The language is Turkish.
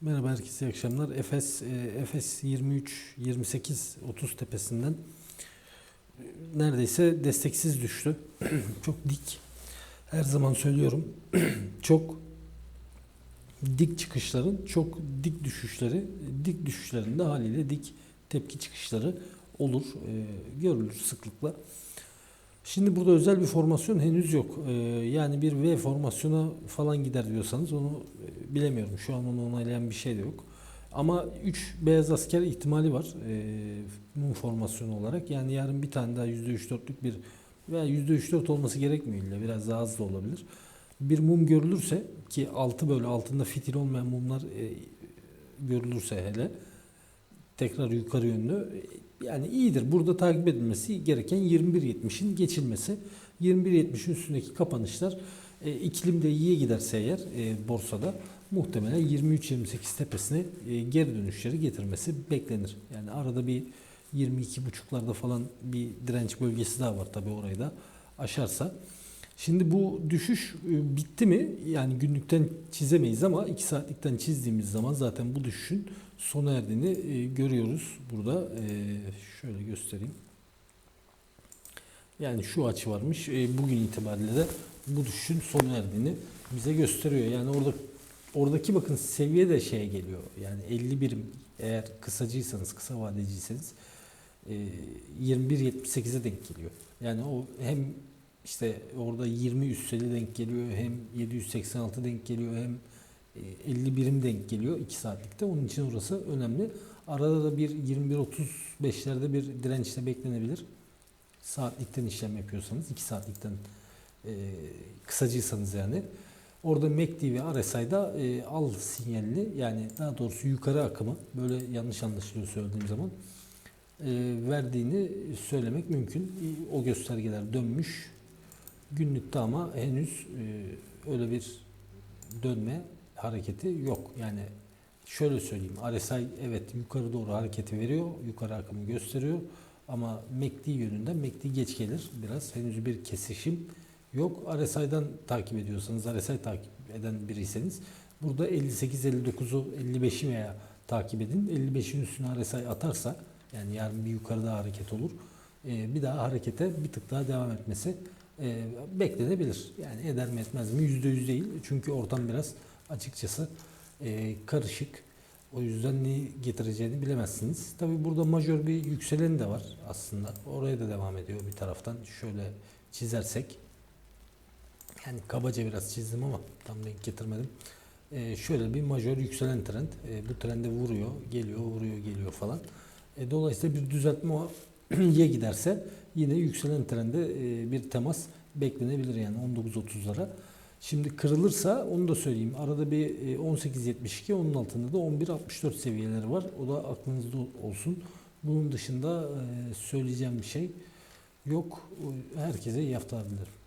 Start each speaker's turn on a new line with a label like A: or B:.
A: Merhaba herkese iyi akşamlar. Efes, e, Efes 23, 28, 30 tepesinden e, neredeyse desteksiz düştü. çok dik. Her zaman söylüyorum. çok dik çıkışların, çok dik düşüşleri, dik düşüşlerinde haliyle dik tepki çıkışları olur, e, görülür sıklıkla. Şimdi burada özel bir formasyon henüz yok. Yani bir V formasyona falan gider diyorsanız onu bilemiyorum. Şu an onu onaylayan bir şey de yok. Ama 3 beyaz asker ihtimali var e, formasyonu olarak. Yani yarın bir tane daha %3-4'lük bir veya %3-4 olması gerekmiyor illa biraz daha az da olabilir. Bir mum görülürse ki altı böyle altında fitil olmayan mumlar e, görülürse hele tekrar yukarı yönlü yani iyidir. Burada takip edilmesi gereken 21.70'in geçilmesi. 21.70'in üstündeki kapanışlar e, iklim de iyiye giderse eğer e, borsada muhtemelen 23-28 tepesine e, geri dönüşleri getirmesi beklenir. Yani arada bir 22.5'larda falan bir direnç bölgesi daha var tabii orayı da aşarsa. Şimdi bu düşüş e, bitti mi? Yani günlükten çizemeyiz ama 2 saatlikten çizdiğimiz zaman zaten bu düşüşün sona erdiğini e, görüyoruz burada. E, şöyle göstereyim. Yani şu açı varmış. Bugün itibariyle de bu düşüşün sona erdiğini bize gösteriyor. Yani orada oradaki bakın seviye de şeye geliyor. Yani 50 birim eğer kısacıysanız, kısa vadeciyseniz e, 21.78'e denk geliyor. Yani o hem işte orada 20 üsteli denk geliyor, hem 786 denk geliyor, hem 50 birim denk geliyor 2 saatlikte. Onun için orası önemli. Arada da bir 21.35'lerde bir dirençte beklenebilir. Saatlikten işlem yapıyorsanız 2 saatlikten e, kısacıysanız yani. Orada MACD ve RSI'da e, al sinyalini yani daha doğrusu yukarı akımı böyle yanlış anlaşılıyor söylediğim zaman e, verdiğini söylemek mümkün. O göstergeler dönmüş. Günlükte ama henüz e, öyle bir dönme hareketi yok. Yani şöyle söyleyeyim. RSI evet yukarı doğru hareketi veriyor. Yukarı akımı gösteriyor. Ama MACD yönünden MACD geç gelir. Biraz henüz bir kesişim yok. RSI'dan takip ediyorsanız, RSI takip eden biriyseniz burada 58-59'u 55'i veya takip edin. 55'in üstüne RSI atarsa yani yarın bir yukarıda hareket olur. Ee, bir daha harekete bir tık daha devam etmesi e, beklenebilir. Yani eder mi etmez mi? %100 değil. Çünkü ortam biraz açıkçası e, karışık. O yüzden ne getireceğini bilemezsiniz. Tabi burada majör bir yükselen de var aslında. Oraya da devam ediyor bir taraftan. Şöyle çizersek. Yani kabaca biraz çizdim ama tam denk getirmedim. E, şöyle bir majör yükselen trend. E, bu trende vuruyor, geliyor, vuruyor, geliyor falan. E, dolayısıyla bir düzeltme ye giderse yine yükselen trende e, bir temas beklenebilir yani 19.30'lara. Şimdi kırılırsa onu da söyleyeyim. Arada bir 18.72 onun altında da 11.64 seviyeleri var. O da aklınızda olsun. Bunun dışında e, söyleyeceğim bir şey yok. Herkese iyi haftalar dilerim.